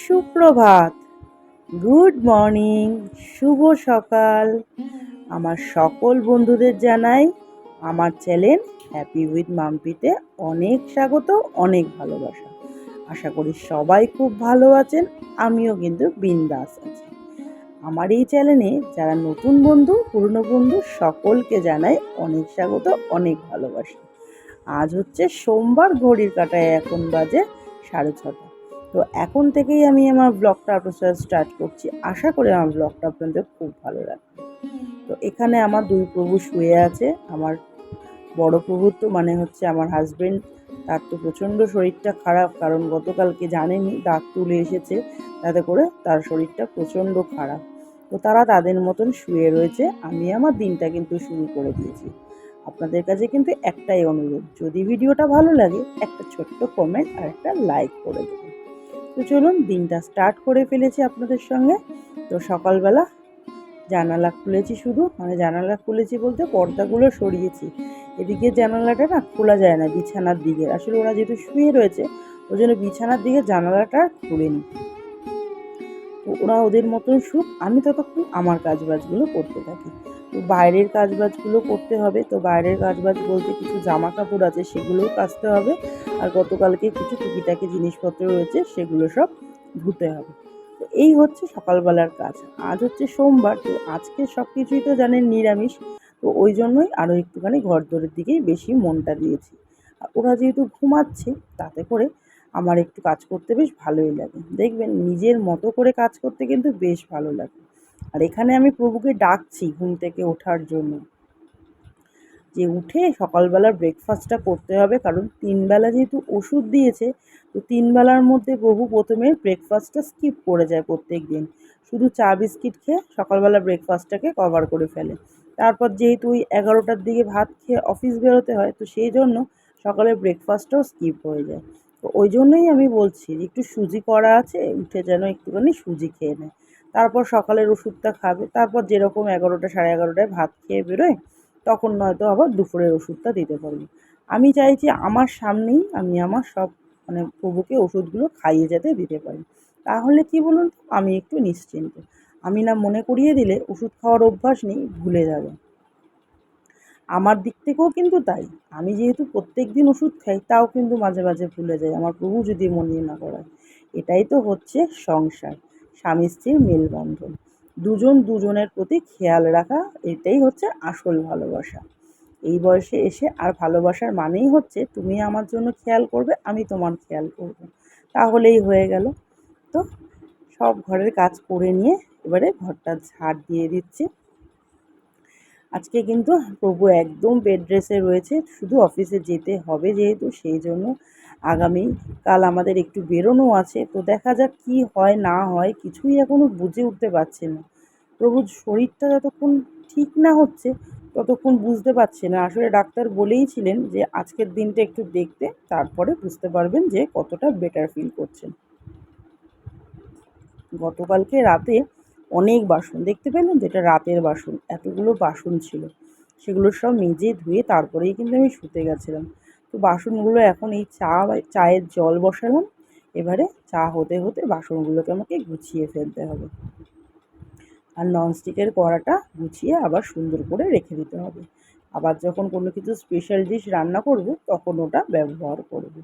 সুপ্রভাত। Good morning, শুভ সকাল। আমার সকল বন্ধুদের জানাই আমার চ্যানেল হ্যাপি উইথ মাম্পিতে অনেক স্বাগত, অনেক ভালোবাসা। আশা করি সবাই খুব ভালো আছেন, আমিও কিন্তু বিন্দাস আছি। আমার এই চ্যানেলে যারা নতুন বন্ধু, পুরনো বন্ধু, সকলকে জানাই অনেক স্বাগত, অনেক ভালোবাসা। আজ হচ্ছে সোমবার, ঘড়ির কাটায় এখন বাজে সাড়ে ছটা। তো এখন থেকেই আমি আমার ব্লগটা আপনার স্টার্ট করছি। আশা করি আমার ব্লগটা আপনাদের খুব ভালো লাগবে। তো এখানে আমার দুই প্রভু শুয়ে আছে। আমার বড় প্রভু তো মানে হচ্ছে আমার হাজবেন্ড তার তো প্রচণ্ড শরীরটা খারাপ, কারণ গতকালকে জানেনি দাঁত তুলে এসেছে, তাতে করে তার শরীরটা প্রচণ্ড খারাপ। তো তারা তাদের মতন শুয়ে রয়েছে। আমি আমার দিনটা কিন্তু শুরু করে দিয়েছি। আপনাদের কাছে কিন্তু একটাই অনুরোধ, যদি ভিডিওটা ভালো লাগে, একটা ছোট্ট কমেন্ট আর একটা লাইক করে দেবেন। তো চলুন দিনটা স্টার্ট করে ফেলেছি আপনাদের সঙ্গে। তো সকালবেলা জানালা খুলেছি শুধু মানে জানালা খুলেছি বলতে পর্দাগুলো সরিয়েছি। এদিকে জানালাটা না খোলা যায় না বিছানার দিকে। আসলে ওরা যেহেতু শুয়ে রয়েছে, ওই জন্য বিছানার দিকে জানালাটা খুলিনি। ওরা ওদের মতন শুক, আমি ততক্ষণ আমার কাজবাজগুলো করতে থাকি। বাইরের কাজবাজগুলো করতে হবে। তো বাইরের কাজবাজ বলতে কিছু জামা কাপড় আছে, সেগুলোও কাচতে হবে। আর গতকালকে কিছু টুকিটাকি জিনিসপত্র রয়েছে, সেগুলো সব ধুতে হবে। তো এই হচ্ছে সকালবেলার কাজ। আজ হচ্ছে সোমবার, তো আজকে সব কিছুই তো জানেন নিরামিষ। তো ওই জন্যই আরও একটুখানি ঘর দরের দিকেই বেশি মনটা দিয়েছি। আর ওরা যেহেতু ঘুমাচ্ছে, তাতে করে আমার একটু কাজ করতে বেশ ভালোই লাগে। দেখবেন নিজের মতো করে কাজ করতে কিন্তু বেশ ভালো লাগে। আর এখানে আমি প্রভুকে ডাকছি ঘুম থেকে ওঠার জন্য। যে উঠে সকালবেলা ব্রেকফাস্টটা করতে হবে, কারণ তিনবেলা যেহেতু ওষুধ দিয়েছে, তো তিনবেলার মধ্যে প্রভু প্রথমে ব্রেকফাস্টটা স্কিপ করে যায় প্রত্যেক দিন শুধু চা বিস্কিট খেয়ে সকালবেলা ব্রেকফাস্টটাকে কভার করে ফেলে। তারপর যেহেতু ওই এগারোটার দিকে ভাত খেয়ে অফিস বেরোতে হয়, তো সেই জন্য সকালের ব্রেকফাস্টটাও স্কিপ হয়ে যায়। তো ওই জন্যই আমি বলছি একটু সুজি করা আছে, উঠে যেন একটুখানি সুজি খেয়ে নেয়। তারপর সকালের ওষুধটা খাবে, তারপর যেরকম এগারোটা সাড়ে এগারোটায় ভাত খেয়ে বেরোয়, তখন নয়তো আবার দুপুরের ওষুধটা দিতে পারব। আমি চাইছি আমার সামনেই আমি আমার সব মানে প্রভুকে ওষুধগুলো খাইয়ে যেতে দিতে পারি। তাহলে কি বলুন তো? আমি একটু নিশ্চিন্ত। আমি না মনে করিয়ে দিলে ওষুধ খাওয়ার অভ্যাস নেই, ভুলে যাবে। আমার দিক থেকেও কিন্তু তাই। আমি যেহেতু প্রত্যেক দিন ওষুধ খাই, তাও কিন্তু মাঝে মাঝে ভুলে যাই। আমার প্রভু যদি মনিয়ে না করায়। এটাই তো হচ্ছে সংসার। স্বামী স্ত্রীর মেলবন্ধন। দুজন দুজনের প্রতি খেয়াল রাখা, এটাই হচ্ছে আসল ভালোবাসা। এই বয়সে এসে আর ভালোবাসার মানেই হচ্ছে, তুমি আমার জন্য খেয়াল করবে, আমি তোমার খেয়াল করব। তাহলেই হয়ে গেল। তো সব ঘরের কাজ করে নিয়ে এবারে ঘরটা ঝাড় দিয়ে দিচ্ছি। আজকে কিন্তু প্রভু একদম বেড ড্রেসে রয়েছে, শুধু অফিসে যেতে হবে যেহেতু, সেই জন্য আগামী কাল আমাদের একটু বেরোনো আছে, তো দেখা যাক কি হয় না হয়, কিছুই এখনও বুঝে উঠতে পারছে না। প্রভুর শরীরটা যতক্ষণ ঠিক না হচ্ছে, ততক্ষণ বুঝতে পারছে না। আসলে ডাক্তার বলেইছিলেন যে, আজকের দিনটা একটু দেখতে, তারপরে বুঝতে পারবেন যে, কতটা বেটার ফিল করছেন। গতকালকে রাতে অনেক বাসন, দেখতে পেলেন যেটা রাতের বাসন, এতগুলো বাসন ছিল। সেগুলো সব মেজে ধুয়ে তারপরেই কিন্তু আমি শুতে গেছিলাম। তো বাসনগুলো এখন এই চা চায়ের জল বসালাম। এবারে চা হতে হতে বাসনগুলোকে আমাকে গুছিয়ে ফেলতে হবে। আর ননস্টিকের কড়াটা গুছিয়ে আবার সুন্দর করে রেখে দিতে হবে। আবার যখন কোনো কিছু স্পেশাল ডিশ রান্না করব, তখন ওটা ব্যবহার করব।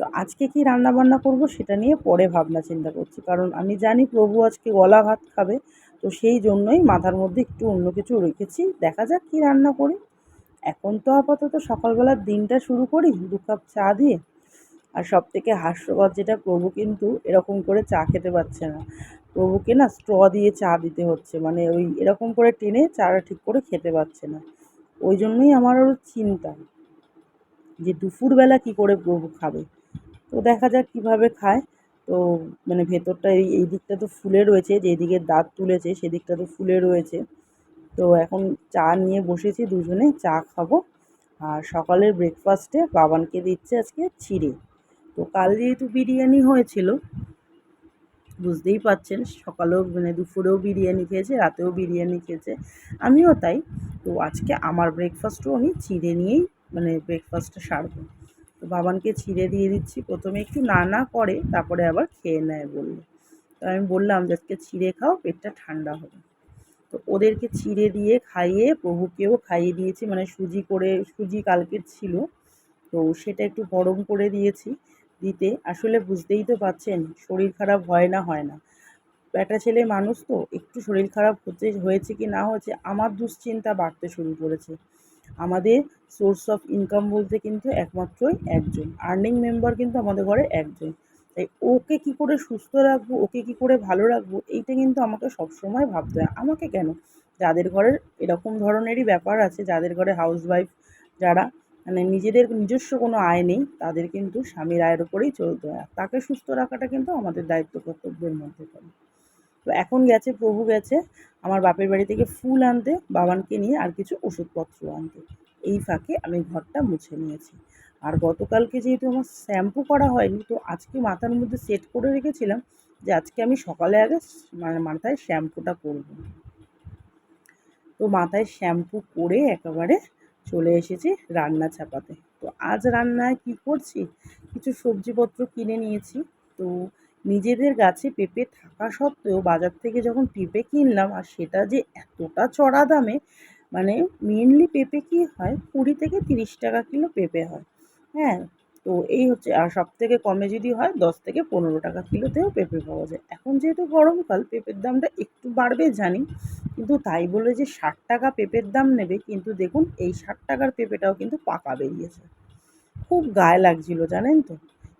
তো আজকে কি রান্না বান্না করব সেটা নিয়ে পরে ভাবনা চিন্তা করছি। কারণ আমি জানি প্রভু আজকে গলা ভাত খাবে, তো সেই জন্যই মাথার মধ্যে একটু অন্য কিছু রেখেছি। দেখা যাক কি রান্না করি। এখন তো আপাতত সকালবেলার দিনটা শুরু করি, দু কাপ চা দিয়ে। আর সব থেকে হাস্যকর যেটা, প্রভু কিন্তু এরকম করে চা খেতে পারছে না। প্রভুকে না স্ট্র দিয়ে চা দিতে হচ্ছে মানে ওই এরকম করে টেনে চাটা ঠিক করে খেতে পারছে না। ওই জন্যই আমার আরও চিন্তা যে দুপুরবেলা কি করে প্রভু খাবে। তো দেখা যাক কীভাবে খায়। তো মানে ভেতরটা এই এই দিকটা তো ফুলে রয়েছে, যেদিকে দাঁত তুলেছে সেদিকটা তো ফুলে রয়েছে। তো এখন চা নিয়ে বসেছি দুজনে, চা খাব। আর সকালের ব্রেকফাস্টে বাবানকে দিচ্ছে আজকে চিড়ে তো কাল যেহেতু বিরিয়ানি হয়েছিল, বুঝতেই পাচ্ছেন সকালেও মানে দুপুরেও বিরিয়ানি খেয়েছে, রাতেও বিরিয়ানি খেয়েছে, আমিও তাই। তো আজকে আমার ব্রেকফাস্টও আমি চিড়ে নিয়েই মানে ব্রেকফাস্টটা সারবো। তো বাবানকে ছিঁড়ে দিয়ে দিচ্ছি, প্রথমে একটু না না করে, তারপরে আবার খেয়ে নেয় বলল। তো আমি বললাম যে আজকে ছিঁড়ে খাও, পেটটা ঠান্ডা হবে। তো ওদেরকে চিড়ে দিয়ে খাইয়ে প্রভুকেও খাইয়ে দিয়েছি মানে সুজি করে, সুজি কালকের ছিল। তো সেটা একটু গরম করে দিয়েছি দিতে। আসলে বুঝতেই তো পাচ্ছেন, শরীর খারাপ হয় না হয় না। একটা ছেলে মানুষ তো, একটু শরীর খারাপ হতে, হয়েছে কি না হয়েছে, আমার দুশ্চিন্তা বাড়তে শুরু করেছে। আমাদের সোর্স অফ ইনকাম বলতে কিন্তু একমাত্রই একজন। আর্নিং মেম্বার কিন্তু আমাদের ঘরে একজন। তাই ওকে কি করে সুস্থ রাখব, ওকে কি করে ভালো রাখব, এইটা কিন্তু আমাকে সবসময় ভাবতে হয়। আমাকে কেন? যাদের ঘরের এরকম ধরনেরই ব্যাপার আছে, যাদের ঘরে হাউস ওয়াইফ যারা মানে নিজেদের নিজস্ব কোনো আয় নেই, তাদের কিন্তু স্বামীর আয়ের উপরেই চলতে হয়। তাকে সুস্থ রাখাটা কিন্তু আমাদের দায়িত্ব কর্তব্যের মধ্যে পড়ে। তো এখন গেছে, প্রভু গেছে, আমার বাপের বাড়ি থেকে ফুল আনতে, বাবানকে নিয়ে আর কিছু ওষুধপত্র আনতে। এই ফাঁকে আমি ঘরটা মুছে নিয়েছি। আর গতকালকে যেহেতু আমার শ্যাম্পু করা হয়নি, তো আজকে মাথার মধ্যে সেট করে রেখেছিলাম যে আজকে আমি সকালে আগে মানে মাথায় শ্যাম্পুটা করব। তো মাথায় শ্যাম্পু করে একেবারে চলে এসেছি রান্না চাপাতে তো আজ রান্নায় কি করছি? কিছু সবজিপত্র কিনে নিয়েছি। তো নিজেদের গাছে পেঁপে থাকা সত্ত্বেও বাজার থেকে যখন পেঁপে কিনলাম, আর সেটা যে এতটা চড়া দামে মানে মেনলি পেঁপে কী হয়? কুড়ি থেকে তিরিশ টাকা কিলো পেঁপে হয়। হ্যাঁ তো এই হচ্ছে, আর সব থেকে কমে যদি হয় দশ থেকে পনেরো টাকা কিলোতেও পেঁপে পাওয়া যায়। এখন যেহেতু গরমকাল, পেঁপের দামটা একটু বাড়বে জানি, কিন্তু তাই বলে যে ষাট টাকা পেঁপের দাম নেবে, কিন্তু দেখুন এই ষাট টাকার পেঁপেটাও কিন্তু পাকা বেরিয়েছে। খুব গায়ে লাগছিল, জানেন তো?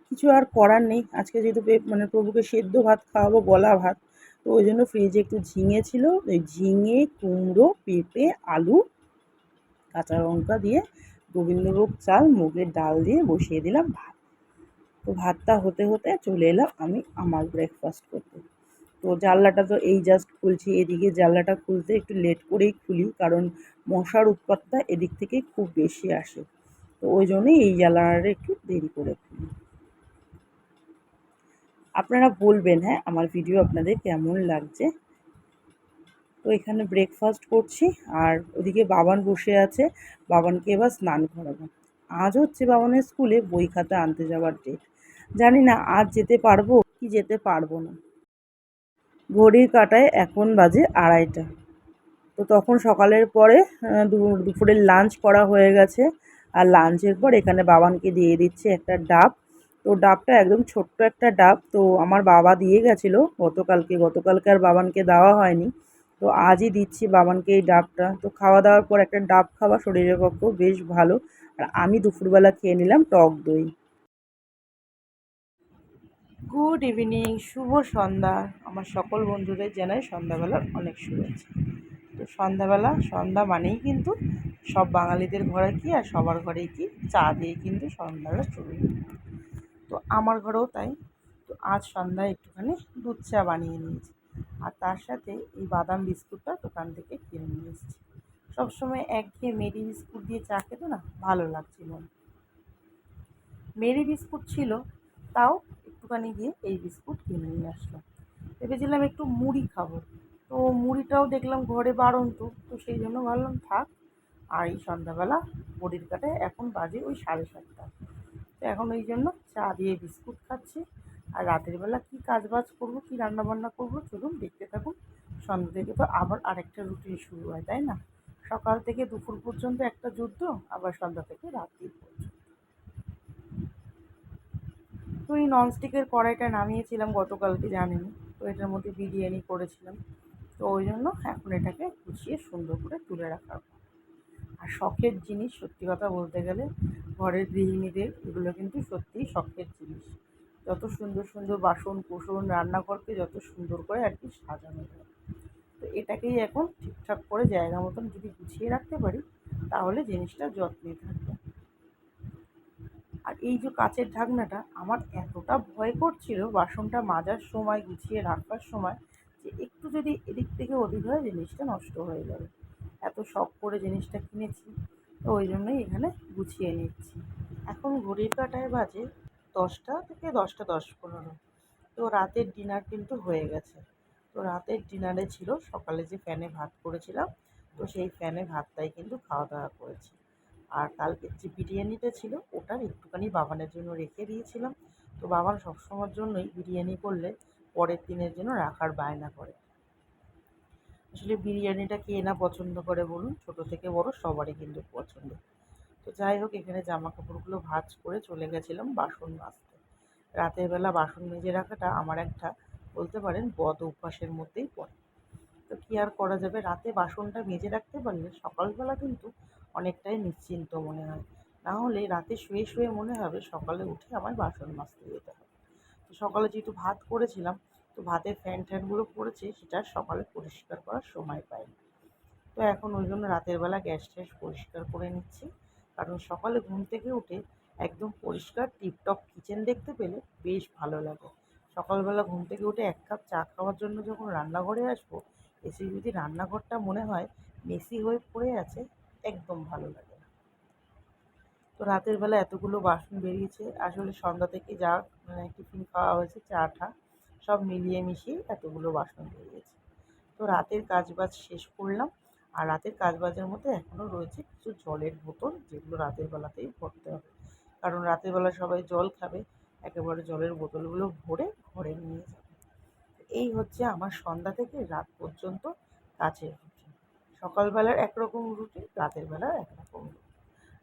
কিছু আর করার নেই। আজকে যেহেতু মানে প্রভুকে সেদ্ধ ভাত খাওয়াবো, গলা ভাত, তো ওই জন্য ফ্রিজে একটু ঝিঙে ছিল, ওই ঝিঙে, কুমড়ো, পেঁপে, আলু, কাঁচা লঙ্কা দিয়ে গোবিন্দভোগ চাল, মুগের ডাল দিয়ে বসিয়ে দিলাম ভাত। তো ভাতটা হতে হতে চলে এলাম আমি আমার ব্রেকফাস্ট করতে। তো জানলাটা তো এই জাস্ট খুলছি, এদিকে জানলাটা খুলতে একটু লেট করেই খুলি কারণ মশার উৎপাতটা এদিক থেকেই খুব বেশি আসে। তো ওই জন্যই এই জানলাটা একটু দেরি করে খুলি। আপনারা বলবেন হ্যাঁ আমার ভিডিও আপনাদের কেমন লাগছে? তো এখানে ব্রেকফাস্ট করছি আর ওদিকে বাবান বসে আছে। বাবানকে এবার স্নান করাবো। আজ হচ্ছে বাবানের স্কুলে বই খাতা আনতে যাওয়ার ডেট জানি না আজ যেতে পারব কি যেতে পারব না। ঘড়ির কাটায় এখন বাজে আড়াইটা। তো তখন সকালের পরে দুপুরের লাঞ্চ করা হয়ে গেছে। আর লাঞ্চের পর এখানে বাবানকে দিয়ে দিচ্ছে একটা ডাব। তো ডাবটা একদম ছোট্ট একটা ডাব। তো আমার বাবা দিয়ে গেছিল। গতকালকে গতকালকে আর বাবানকে দেওয়া হয়নি। তো আজই দিচ্ছি বাবানকে এই ডাবটা। তো খাওয়া দাওয়ার পর একটা ডাব খাওয়া শরীরের পক্ষেও বেশ ভালো। আর আমি দুপুরবেলা খেয়ে নিলাম টক দই। গুড ইভিনিং, শুভ সন্ধ্যা। আমার সকল বন্ধুদের জানাই সন্ধ্যাবেলার অনেক শুভেচ্ছা। তো সন্ধ্যাবেলা, সন্ধ্যা মানেই কিন্তু সব বাঙালিদের ঘরে কি আর সবার ঘরেই কি? চা দিয়ে কিন্তু সন্ধ্যাটা শুরু তো আমার ঘরেও তাই। তো আজ সন্ধ্যায় একটুখানি দুধ চা বানিয়ে নিয়েছি। আর তার সাথে এই বাদাম বিস্কুটটা দোকান থেকে কিনে নিয়ে এসেছি। সবসময় একঘেয়ে মেরি বিস্কুট দিয়ে চা খেতে না ভালো লাগছিল। মেরি বিস্কুট ছিল, তাও একটুখানি গিয়ে এই বিস্কুট কিনে নিয়ে আসলাম। ভেবেছিলাম একটু মুড়ি খাব। তো মুড়িটাও দেখলাম ঘরে বাড়ন্ত, তো সেই জন্য ভাবলাম থাক, আর এই সন্ধ্যাবেলা বড়ির কাটে এখন বাজে ওই সাড়ে সাতটা। তো এখন ওই জন্য চা দিয়ে বিস্কুট খাচ্ছি। আর রাতের বেলা কী কাজ বাজ করব, কী রান্নাবান্না করব, চলুন দেখতে থাকুন। সন্ধ্যা থেকে তো আবার আরেকটা রুটিন শুরু হয়, তাই না? সকাল থেকে দুপুর পর্যন্ত একটা যুদ্ধ, আবার সন্ধ্যা থেকে রাত্রি পর্যন্ত। তো এই ননস্টিকের কড়াইটা নামিয়েছিলাম, গতকালকে জানেন, তো এটার মধ্যে বিরিয়ানি করেছিলাম। তো ওই জন্য এখন এটাকে গুছিয়ে সুন্দর করে তুলে রাখা আর শখের জিনিস, সত্যি কথা বলতে গেলে, ঘরের গৃহিণীদের, এগুলো কিন্তু সত্যিই শখের জিনিস। যত সুন্দর সুন্দর বাসন কোসন রান্নাঘরকে যত সুন্দর করে আর কি সাজানো যায়। তো এটাকেই এখন ঠিকঠাক করে জায়গা মতন যদি গুছিয়ে রাখতে পারি, তাহলে জিনিসটা যত্নে থাকবে। আর এই যে কাচের ঢাকনাটা, আমার এতটা ভয় করছিল বাসনটা মাজার সময়, গুছিয়ে রাখবার সময়, যে একটু যদি এদিক থেকে ওদিক হয় জিনিসটা নষ্ট হয়ে যাবে। এত শখ করে জিনিসটা কিনেছি, তো ওই জন্যই এখানে গুছিয়ে নিচ্ছি। এখন ঘড়ির কাটায় বাজে দশটা থেকে দশটা দশ পনেরো। তো রাতের ডিনার কিন্তু হয়ে গেছে। তো রাতের ডিনারে ছিল সকালে যে ফ্যানে ভাত করেছিলাম, তো সেই ফ্যানে ভাতটাই কিন্তু খাওয়া দাওয়া করেছি। আর কালকের যে বিরিয়ানিটা ছিল, ওটার একটুখানি বাবানের জন্য রেখে দিয়েছিলাম। তো বাবান সবসময়ের জন্যই বিরিয়ানি করলে পরের দিনের জন্য রাখার বায়না করে। আসলে বিরিয়ানিটা কে না পছন্দ করে বলুন? ছোট থেকে বড় সবারই কিন্তু পছন্দ। তো যাই হোক, এখানে জামা কাপড়গুলো ভাঁজ করে চলে গেছিলাম বাসন মাজতে। রাতের বেলা বাসন মেজে রাখাটা আমার একটা, বলতে পারেন, বদ অভ্যাসের মধ্যেই পড়ে। তো কী আর করা যাবে? রাতে বাসনটা মেজে রাখতে পারলে সকালবেলা কিন্তু অনেকটাই নিশ্চিন্ত মনে হয়। না হলে রাতে শুয়ে শুয়ে মনে হবে সকালে উঠে আমার বাসন মাজতে যেতে হবে। তো সকালে যেহেতু ভাত করেছিলাম, তো ভাতের ফ্যান ট্যানগুলো পড়েছে, সেটা সকালে পরিষ্কার করার সময় পাইনি। তো এখন ওই জন্য রাতের বেলা গ্যাস ট্যাস পরিষ্কার করে নিচ্ছি। কারণ সকালে ঘুম থেকে উঠে একদম পরিষ্কার টিপটপ কিচেন দেখতে পেলে বেশ ভালো লাগে। সকালবেলা ঘুম থেকে উঠে এক কাপ চা খাওয়ার জন্য যখন রান্নাঘরে আসব, এসে যদি রান্নাঘরটা মনে হয় মেসি হয়ে পড়ে আছে, একদম ভালো লাগে না। তো রাতের বেলা এতগুলো বাসন বেরিয়েছে, আসলে সন্ধ্যা থেকে যা মানে টিফিন খাওয়া হয়েছে চা টা সব মিলিয়ে মিশিয়ে এতগুলো বাসন বেরিয়েছে। তো রাতের কাজবাজ শেষ করলাম। আর রাতের কাজবাজের মধ্যে এখনও রয়েছে কিছু জলের বোতল, যেগুলো রাতের বেলাতেই ভরতে হবে। কারণ রাতের বেলা সবাই জল খাবে, একেবারে জলের বোতলগুলো ভরে ঘরে নিয়ে যাবে। এই হচ্ছে আমার সন্ধ্যা থেকে রাত পর্যন্ত কাজের রুটিন সকালবেলার একরকম রুটিন রাতের বেলার একরকম রুটিন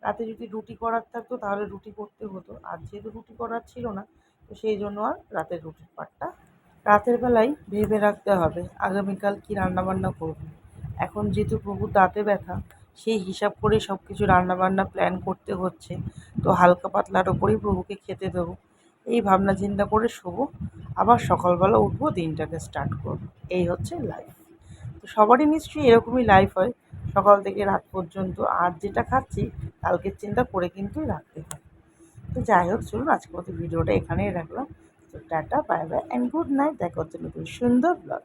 রাতে যদি রুটি করার থাকতো, তাহলে রুটি করতে হতো। আর যেহেতু রুটি করার ছিল না, তো সেই জন্য আর রাতের রুটির পাটটা রাতের বেলায় ভেবে রাখতে হবে, আগামীকাল কী রান্নাবান্না করব। এখন যেহেতু প্রভুর দাঁতে ব্যথা, সেই হিসাব করে সব কিছু রান্নাবান্না প্ল্যান করতে হচ্ছে। তো হালকা পাতলার ওপরেই প্রভুকে খেতে দেবো। এই ভাবনা চিন্তা করে শোবো, আবার সকালবেলা উঠবো, দিনটাকে স্টার্ট করব। এই হচ্ছে লাইফ তো সবারই নিশ্চয়ই এরকমই লাইফ হয়। সকাল থেকে রাত পর্যন্ত আর যেটা খাচ্ছি, কালকের চিন্তা করে কিন্তু রাখতে হয়। তো যাই হোক, চলুন আজকের মতো ভিডিওটা এখানেই রাখলাম। তো tata bye bye and good night দেখা হচ্ছে নতুন সুন্দর ব্লগ